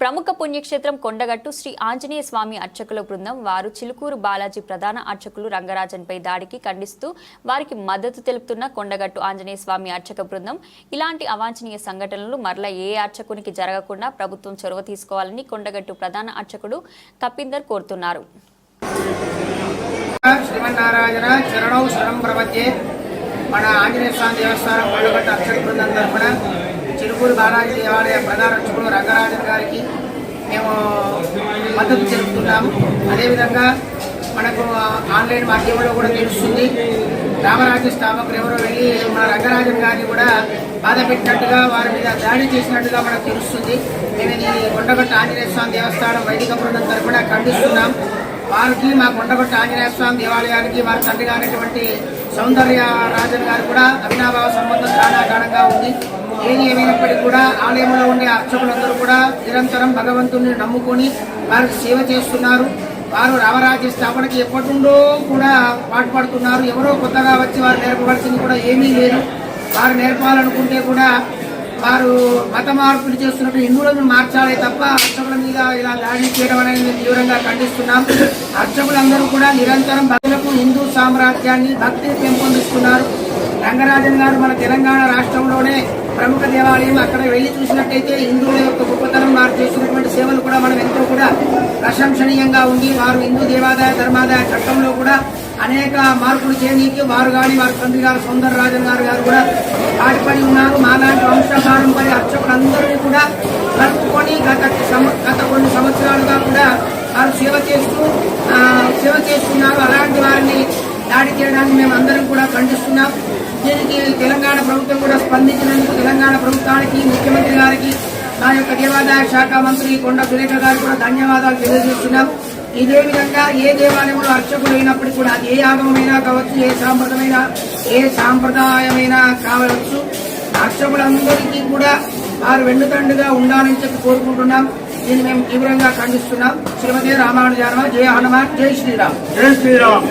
ప్రముఖ పుణ్యక్షేత్రం కొండగట్టు శ్రీ ఆంజనేయ స్వామి అర్చకుల బృందం వారు చిలుకూరు బాలాజీ ప్రధాన అర్చకులు రంగరాజన్పై దాడికి ఖండిస్తూ వారికి మద్దతు తెలుపుతున్న కొండగట్టు ఆంజనేయ స్వామి అర్చక బృందం. ఇలాంటి అవాంఛనీయ సంఘటనలు మరల ఏ అర్చకునికి జరగకుండా ప్రభుత్వం చొరవ తీసుకోవాలని కొండగట్టు ప్రధాన అర్చకుడు కపిందర్ కోరుతున్నారు. శ్రీమన్నారాయణ చరణం శరణం ప్రపంచే మన ఆంజనేయ స్వామి దేవస్థానం కొండగట్టు అక్షర బృందం తరఫున చిలుకూరు బాలాజీ దేవాలయ ప్రధాన రక్షకుడు రంగరాజన్ గారికి మేము మద్దతు తెలుపుతున్నాము. అదేవిధంగా మనకు ఆన్లైన్ మాధ్యమంలో కూడా తెలుస్తుంది. రామరాజ్య స్థాపకులు ఎవరో వెళ్ళి మన రంగరాజన్ గారిని కూడా బాధ పెట్టినట్టుగా వారి మీద దాడి చేసినట్టుగా మనకు తెలుస్తుంది. మేము ఇది కొండగట్ట ఆంజనేయ స్వామి దేవస్థానం వైదిక బృందం తరఫున ఖండిస్తున్నాం. వారికి మా కొండగొట్ట ఆంజనేయ స్వామి దేవాలయానికి వారి తండ్రి గారినటువంటి సౌందర్య రాజన్ గారు కూడా అభినాభావ సంబంధం చాలా గాఢంగా ఉంది. ఏది ఏమైనప్పటికీ కూడా ఆలయంలో ఉండే అర్చకులందరూ కూడా నిరంతరం భగవంతుని నమ్ముకొని వారు సేవ చేస్తున్నారు. వారు రామరాజ్య స్థాపనకి ఎప్పటిండో కూడా పాటుపడుతున్నారు. ఎవరో కొత్తగా వచ్చి వారు నేర్పవలసింది కూడా ఏమీ లేదు. వారు నేర్పాలనుకుంటే కూడా వారు మత మార్పులు చేస్తున్నట్టు హిందువులను మార్చాలి తప్ప అర్చకుల మీద ఇలా దాడి చేయడం అనేది మేము తీవ్రంగా ఖండిస్తున్నాం. అర్చకులందరూ కూడా నిరంతరం భక్తులకు హిందూ సామ్రాజ్యాన్ని భక్తిని పెంపొందిస్తున్నారు. రంగరాజన్ గారు మన తెలంగాణ రాష్ట్రంలోనే ప్రముఖ దేవాలయం అక్కడ వెళ్ళి చూసినట్టయితే హిందువుల యొక్క గొప్పతనం వారు చేస్తున్నటువంటి సేవలు కూడా మనం ఎంతో కూడా ప్రశంసనీయంగా ఉంది వారు హిందూ దేవాదాయ ధర్మాదాయ చట్టంలో కూడా అనేక మార్పులు చేయనీకి వారు కానీ వారి తండ్రి గారు సుందర రాజన్ గారు గారు కూడా పాటుపడి ఉన్నారు. మాలాంటి వంశపారంపర్య అర్చకులందరినీ కూడా కలుపుకొని గత గత కొన్ని సంవత్సరాలుగా కూడా వారు సేవ చేస్తూ ఆ, సేవ చేస్తున్నారు. అలాగే దాడి చేయడానికి మేము అందరం కూడా ఖండిస్తున్నాం. దీనికి తెలంగాణ ప్రభుత్వం కూడా స్పందించినందుకు తెలంగాణ ప్రభుత్వానికి ముఖ్యమంత్రి గారికి నా యొక్క దేవాదాయ శాఖ మంత్రి కొండ సురేఖ గారికి కూడా ధన్యవాదాలు తెలియజేస్తున్నాం. ఇదే విధంగా ఏ దేవాలయంలో అర్చకులు అయినప్పటికీ కూడా ఏ ఆగమైనా కావచ్చు ఏ సాంప్రదమైన ఏ సాంప్రదాయమైనా కావచ్చు అర్చకులందరికీ కూడా వారు వెన్నుతండుగా ఉండాలని చెప్పి కోరుకుంటున్నాం. దీన్ని మేము తీవ్రంగా ఖండిస్తున్నాం. శ్రీమతి రామానుజారమ జయ హనుమాన్ జై శ్రీరామ్. జై శ్రీరామ్.